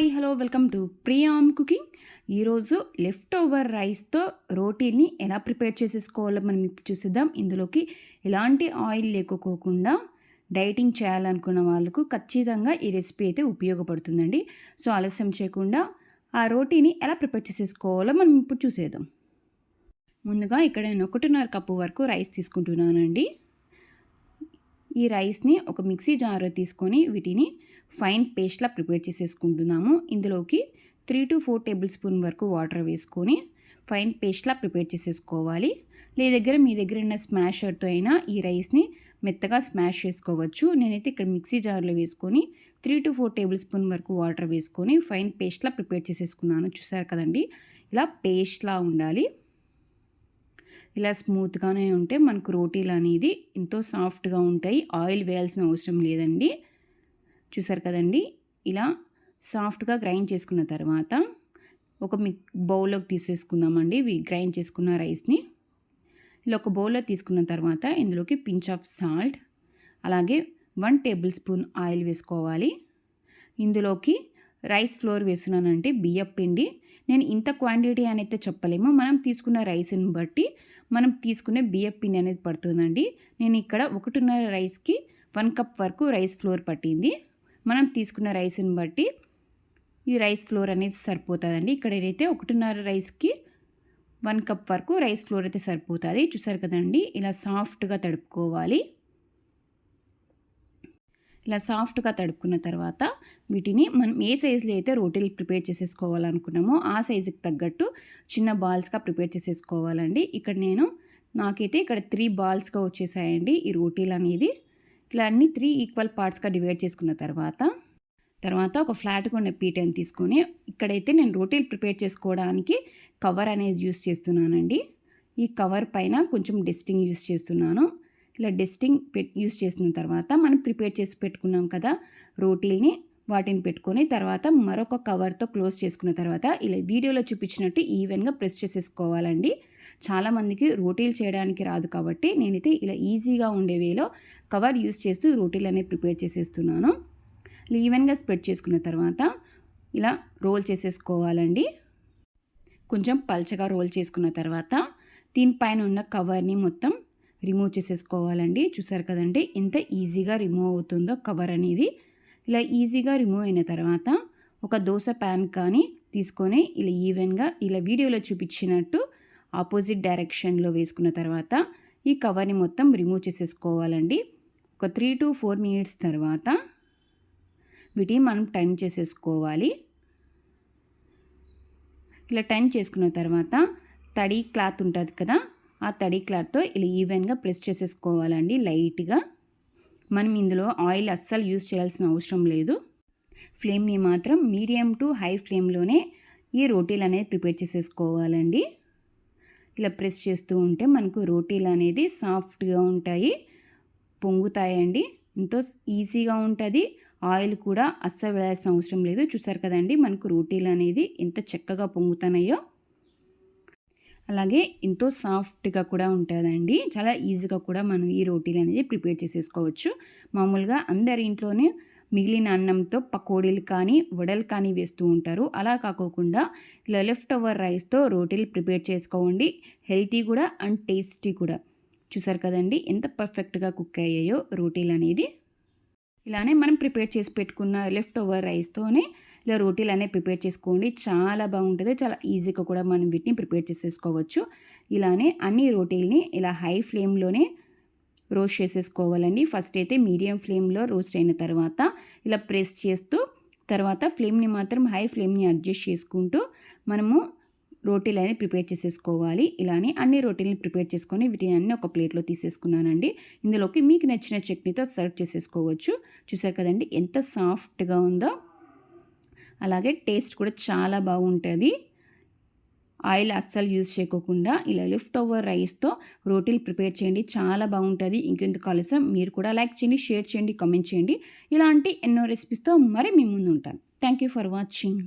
Hi hello welcome to Priyam cooking. ఈరోజు left over రైస్తో రోటీని ఎలా ప్రిపేర్ చేసేసుకోవాలో మనం ఇప్పుడు చూసేద్దాం. ఇందులోకి ఎలాంటి ఆయిల్ లేకపోకుండా డైటింగ్ చేయాలనుకున్న వాళ్ళకు ఖచ్చితంగా ఈ రెసిపీ అయితే ఉపయోగపడుతుందండి. సో ఆలస్యం చేయకుండా ఆ రోటీని ఎలా ప్రిపేర్ చేసేసుకోవాలో మనం ఇప్పుడు చూసేద్దాం. ముందుగా ఇక్కడ నేను ఒకటిన్నర కప్పు వరకు రైస్ తీసుకుంటున్నానండి. ఈ రైస్ని ఒక మిక్సీ జార్ తీసుకొని వీటిని ఫైన్ పేస్ట్లా ప్రిపేర్ చేసేసుకుంటున్నాము. ఇందులోకి three to four tablespoon వరకు వాటర్ వేసుకొని ఫైన్ పేస్ట్లా ప్రిపేర్ చేసేసుకోవాలి. లే దగ్గర మీ దగ్గర ఉన్న స్మాషర్తో అయినా ఈ రైస్ని మెత్తగా స్మాష్ చేసుకోవచ్చు. నేనైతే ఇక్కడ మిక్సీ జార్లో వేసుకొని three to four tablespoon వరకు వాటర్ వేసుకొని ఫైన్ పేస్ట్లా ప్రిపేర్ చేసేసుకున్నాను. చూసారు కదండి? ఇలా పేస్ట్లా ఉండాలి. ఇలా స్మూత్గానే ఉంటే మనకు రోటీలు అనేది ఎంతో సాఫ్ట్గా ఉంటాయి. ఆయిల్ వేయాల్సిన అవసరం లేదండి. చూసారు కదండి? ఇలా సాఫ్ట్గా గ్రైండ్ చేసుకున్న తర్వాత ఒక మీ బౌల్లోకి తీసేసుకుందామండి. గ్రైండ్ చేసుకున్న రైస్ని. ఇలా ఒక బౌల్లో తీసుకున్న తర్వాత ఇందులోకి పించ్ ఆఫ్ సాల్ట్ అలాగే వన్ టేబుల్ స్పూన్ ఆయిల్ వేసుకోవాలి. ఇందులోకి రైస్ ఫ్లోర్ వేస్తున్నానంటే బియ్యం పిండి. నేను ఇంత క్వాంటిటీ అని అయితే చెప్పలేము. మనం తీసుకున్న రైస్ని బట్టి మనం తీసుకునే బియ్యం పిండి అనేది పడుతుందండి. నేను ఇక్కడ ఒకటిన్నర రైస్కి వన్ కప్ వరకు రైస్ ఫ్లోర్ పట్టింది. మనం తీసుకున్న రైస్ని బట్టి ఈ రైస్ ఫ్లోర్ అనేది సరిపోతుందండి. ఇక్కడ ఏదైతే ఒకటిన్నర రైస్కి వన్ కప్ వరకు రైస్ ఫ్లోర్ అయితే సరిపోతుంది. చూసారు కదండి ఇలా సాఫ్ట్గా తడుపుకోవాలి. ఇలా సాఫ్ట్గా తడుపుకున్న తర్వాత వీటిని మనం ఏ సైజులో అయితే రోటీలు ప్రిపేర్ చేసేసుకోవాలనుకున్నామో ఆ సైజుకి తగ్గట్టు చిన్న బాల్స్గా ప్రిపేర్ చేసేసుకోవాలండి. ఇక్కడ నేను నాకైతే ఇక్కడ త్రీ బాల్స్గా వచ్చేసాయండి ఈ రోటీలు అనేది. ఇట్లా అన్ని త్రీ ఈక్వల్ పార్ట్స్గా డివైడ్ చేసుకున్న తర్వాత తర్వాత ఒక ఫ్లాట్గా ఉన్న పీటని తీసుకొని ఇక్కడైతే నేను రోటీలు ప్రిపేర్ చేసుకోవడానికి కవర్ అనేది యూస్ చేస్తున్నానండి. ఈ కవర్ పైన కొంచెం డెస్టింగ్ యూస్ చేస్తున్నాను. ఇలా డెస్టింగ్ పెట్ యూస్ చేసిన తర్వాత మనం ప్రిపేర్ చేసి పెట్టుకున్నాం కదా రోటీల్ని వాటిని పెట్టుకొని తర్వాత మరొక కవర్తో క్లోజ్ చేసుకున్న తర్వాత ఇలా వీడియోలో చూపించినట్టు ఈవెన్గా ప్రెస్ చేసేసుకోవాలండి. చాలామందికి రోటీలు చేయడానికి రాదు కాబట్టి నేనైతే ఇలా ఈజీగా ఉండే వేలో కవర్ యూస్ చేస్తూ రోటీలు అనేవి ప్రిపేర్ చేసేస్తున్నాను. ఈవెన్గా స్ప్రెడ్ చేసుకున్న తర్వాత ఇలా రోల్ చేసేసుకోవాలండి. కొంచెం పల్చగా రోల్ చేసుకున్న తర్వాత దీనిపైన ఉన్న కవర్ని మొత్తం రిమూవ్ చేసేసుకోవాలండి. చూసారు కదండి ఎంత ఈజీగా రిమూవ్ అవుతుందో కవర్ అనేది. ఇలా ఈజీగా రిమూవ్ అయిన తర్వాత ఒక దోశ ప్యాన్ కానీ తీసుకొని ఇలా ఈవెన్గా ఇలా వీడియోలో చూపించినట్టు ఆపోజిట్ డైరెక్షన్లో వేసుకున్న తర్వాత ఈ కవర్ని మొత్తం రిమూవ్ చేసేసుకోవాలండి. ఒక త్రీ టు ఫోర్ మినిట్స్ తర్వాత వీటిని మనం టర్న్ చేసేసుకోవాలి. ఇలా టర్న్ చేసుకున్న తర్వాత తడి క్లాత్ ఉంటుంది కదా ఆ తడి క్లాత్తో ఇలా ఈవెన్గా ప్రెస్ చేసేసుకోవాలండి లైట్గా. మనం ఇందులో ఆయిల్ అస్సలు యూజ్ చేయాల్సిన అవసరం లేదు. ఫ్లేమ్ని మాత్రం మీడియం టు హై ఫ్లేమ్లోనే ఈ రోటీలు అనేది ప్రిపేర్ చేసేసుకోవాలండి. ఇలా ప్రెస్ చేస్తూ ఉంటే మనకు రోటీలు అనేది సాఫ్ట్గా ఉంటాయి పొంగుతాయండి. ఎంతో ఈజీగా ఉంటుంది. ఆయిల్ కూడా అస్సలు వేయాల్సిన అవసరం లేదు. చూసారు కదండి మనకు రోటీలు అనేది ఎంత చక్కగా పొంగుతున్నాయో. అలాగే ఎంతో సాఫ్ట్గా కూడా ఉంటుందండి. చాలా ఈజీగా కూడా మనం ఈ రోటీలు అనేది ప్రిపేర్ చేసేసుకోవచ్చు. మామూలుగా అందరి ఇంట్లోనే మిగిలిన అన్నంతో పకోడీలు కానీ వడలు కానీ వేస్తూ ఉంటారు. అలా కాకోకుండా ఇలా లెఫ్ట్ ఓవర్ రైస్తో రోటీలు ప్రిపేర్ చేసుకోండి. హెల్తీ కూడా అండ్ టేస్టీ కూడా. చూసారు కదండి ఎంత పర్ఫెక్ట్గా కుక్ అయ్యాయో రోటీలు అనేది. ఇలానే మనం ప్రిపేర్ చేసి పెట్టుకున్న లెఫ్ట్ ఓవర్ రైస్తోనే ఇలా రోటీలు అనేవి ప్రిపేర్ చేసుకోండి. చాలా బాగుంటుంది. చాలా ఈజీగా కూడా మనం వీటిని ప్రిపేర్ చేసేసుకోవచ్చు. ఇలానే అన్ని రోటీల్ని ఇలా హై ఫ్లేమ్లోనే రోస్ట్ చేసేసుకోవాలండి. ఫస్ట్ అయితే మీడియం ఫ్లేమ్లో రోస్ట్ అయిన తర్వాత ఇలా ప్రెస్ చేస్తూ తర్వాత ఫ్లేమ్ని మాత్రం హై ఫ్లేమ్ని అడ్జస్ట్ చేసుకుంటూ మనము రోటీలు అనేది ప్రిపేర్ చేసేసుకోవాలి. ఇలానే అన్ని రోటీలని ప్రిపేర్ చేసుకొని వీటిని అన్ని ఒక ప్లేట్లో తీసేసుకున్నానండి. ఇందులోకి మీకు నచ్చిన చట్నీతో సర్వ్ చేసేసుకోవచ్చు. చూసారు కదండి ఎంత సాఫ్ట్గా ఉందో. అలాగే టేస్ట్ కూడా చాలా బాగుంటుంది. ఆయిల్ అస్సలు యూజ్ చేయకోకుండా ఇలా లిఫ్ట్ ఓవర్ రైస్తో రోటీలు ప్రిపేర్ చేయండి చాలా బాగుంటుంది. ఇంకెందుకు ఆలస్యం మీరు కూడా లైక్ చేయండి షేర్ చేయండి కామెంట్ చేయండి. ఇలాంటి ఎన్నో రెసిపీస్తో మరి మీ ముందు ఉంటాను థ్యాంక్ యూ ఫర్ వాచింగ్.